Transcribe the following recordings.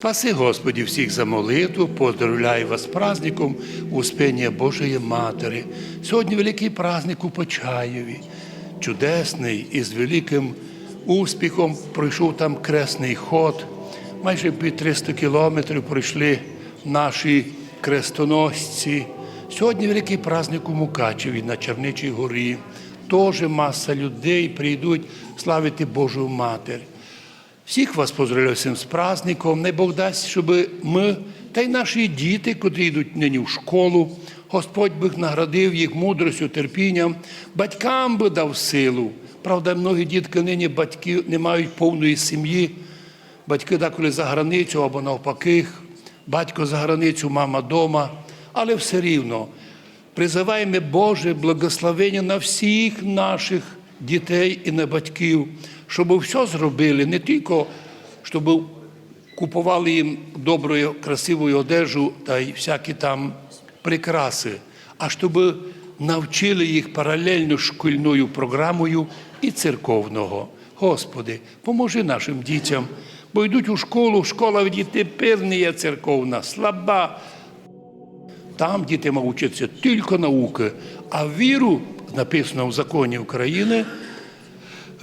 Спаси Господі всіх за молитву, поздравляю вас з праздником Успіння Божої Матері. Сьогодні великий праздник у Почаєві, чудесний і з великим успіхом пройшов там кресний ход. Майже під 300 кілометрів пройшли наші крестоносці. Сьогодні великий праздник у Мукачеві на Черничій горі. Теж маса людей прийдуть славити Божу Матір. Всіх вас поздравляю всім з праздником. Не Бог дасть, щоб ми та й наші діти, котрі йдуть нині в школу, Господь би наградив їх мудростю, терпінням, батькам би дав силу. Правда, многі дітки нині батьки не мають повної сім'ї. Батьки деколи за границю або навпаки, батько за границю, мама дома, але все рівно призиваємо Боже благословення на всіх наших дітей і на батьків, щоб все зробили, не тільки щоб купували їм доброю, красивою одежу та й всякі там прикраси, а щоб навчили їх паралельно шкільною програмою і церковного. Господи, поможи нашим дітям, бо йдуть у школу, школа в дітей є церковна, слаба, там діти мають вчитися тільки науки, а віру, написано в законі України,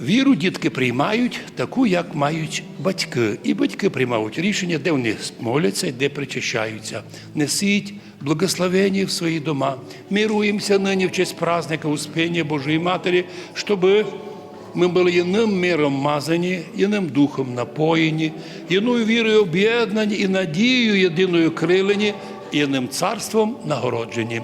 віру дітки приймають таку, як мають батьки. І батьки приймають рішення, де вони моляться, де причащаються. Несіть благословення в свої дома. Мируємося нині в честь праздника Успіння Божої Матері, щоби ми були єдиним миром мазані, єдиним духом напоєні, єдиною вірою об'єднані і надією єдиною крилені, єдиним царством нагороджені.